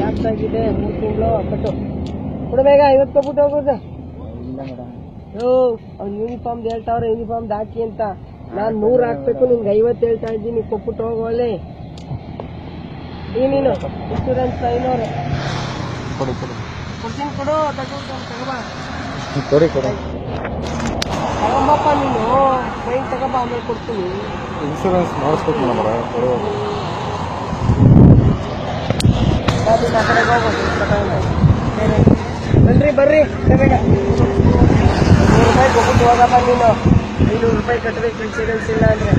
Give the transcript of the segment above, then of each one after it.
Lapse ಆಗಿದೆ ಮೂರು ತಿಂಗಳು ಕಟ್ಟು. ಕೊಡು ಬೇಗ ಐವತ್ತು ಕೊಟ್ಬಿಟ್ಟು ಹೋಗೋದು ಇಲ್ಲ ಮೇಡಮ್. ಓ ಅವ್ನು ಯೂನಿಫಾರ್ಮ್ ಹೇಳ್ತಾವ್ರೆ ಯೂನಿಫಾರ್ಮ್ ಹಾಕಿ ಅಂತ. ನಾನು ನೂರು ಹಾಕ್ಬೇಕು ನಿಮ್ಗೆ ಐವತ್ತು ಹೇಳ್ತಾ ಇದ್ದೀನಿ ಕೊಟ್ಬಿಟ್ಟು ಹೋಗೋಳೆ ಈ ನೀನು ಇನ್ಶೂರೆನ್ಸ್ ಐನೂರು ಕೊಡಿ ಕೊಡಿ. ಕೊಡ್ತೀನಿ ಕೊಡು ತಗೊಂಡು ತಗೋಬಾ ಕೊಡಿ ಕೊಡಿ. ತಗೊಂಬಪ್ಪ ನೀನು ಟ್ರೈನ್ ತಗೋಬಾ ಆಮೇಲೆ ಕೊಡ್ತೀನಿ. ಇನ್ಶೂರೆನ್ಸ್ ಮಾಡಿಸ್ಬೇಕು ಮೇಡಮ್ ಅವರೇ ಕೊಡಿ ಅದು ಆ ಕಡೆಗೆ ಹೋಗೋದು ತಗೊಂಡು. ಬೇರೆ. ಬನ್ರಿ ಬರ್ರಿ ಬೇಗ ನೂರು ರೂಪಾಯಿ ಕೊಟ್ಬಿಟ್ಟು ಹೋಗಪ್ಪ ನೀನು ಐನೂರು ರೂಪಾಯಿ ಕಟ್ಟಬೇಕು ಇನ್ಶೂರೆನ್ಸ್ ಇಲ್ಲ ಅಂದ್ರೆ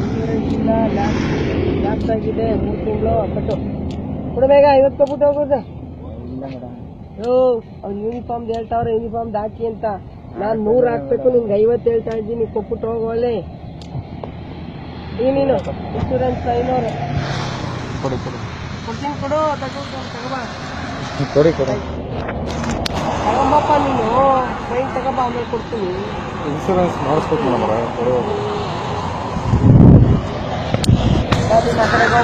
ಇನ್ಶೂರೆನ್ಸ್ ಇಲ್ಲ ಲ್ಯಾಪ್ಸ್ ಆಗಿದೆ ಮೂರು ತಿಂಗಳು ಕಟ್ಟು. ಕೊಡು ಬೇಗ ಐವತ್ತು ಕೊಟ್ಬಿಟ್ಟು ಹೋಗೋದು ಯೋ ಅವ್ನು ಯೂನಿಫಾರ್ಮ್ ಹೇಳ್ತಾವ್ರೆ ಯೂನಿಫಾರ್ಮ್ ಹಾಕಿ ಅಂತ. ನಾನು ನೂರು ಹಾಕ್ಬೇಕು ನಿಮ್ಗೆ ಐವತ್ತು ಹೇಳ್ತಾ ಇದ್ದೀನಿ ಕೊಟ್ಬಿಟ್ಟು ಹೋಗೋಳೆ ಏನೇನು ನೀನು ಇನ್ಶೂರೆನ್ಸ್ ಐನೂರು ಕೊಡಿ ಕೊಡಿ. ಕೊಡ್ತೀನಿ ಕೊಡು ತಗೊಂಡು ತಗೋಬಾ ಕೊಡಿ ಕೊಡಿ. ತಗೊಂಬಪ್ಪ ನೀನು ತಗೋಬಾ ಆಮೇಲೆ ಕೊಡ್ತೀನಿ. ಇನ್ಶೂರೆನ್ಸ್ ಮಾಡಿಸ್ಬೇಕು ಮೇಡಮ್ ಅವರೇ ಕೊಡಿ ಅದು ಆ ಕಡೆಗೆ.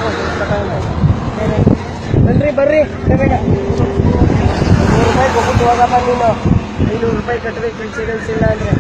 ಬನ್ರಿ ಬರ್ರಿ ನೂರು ರೂಪಾಯಿ ಕೊಟ್ಬಿಟ್ಟು ಹೋಗಪ್ಪ ನೀನು. ಐನೂರು ರೂಪಾಯಿ ಕಟ್ಟಬೇಕು ಇನ್ಶೂರೆನ್ಸ್ ಇಲ್ಲ ಅಂದ್ರೆ.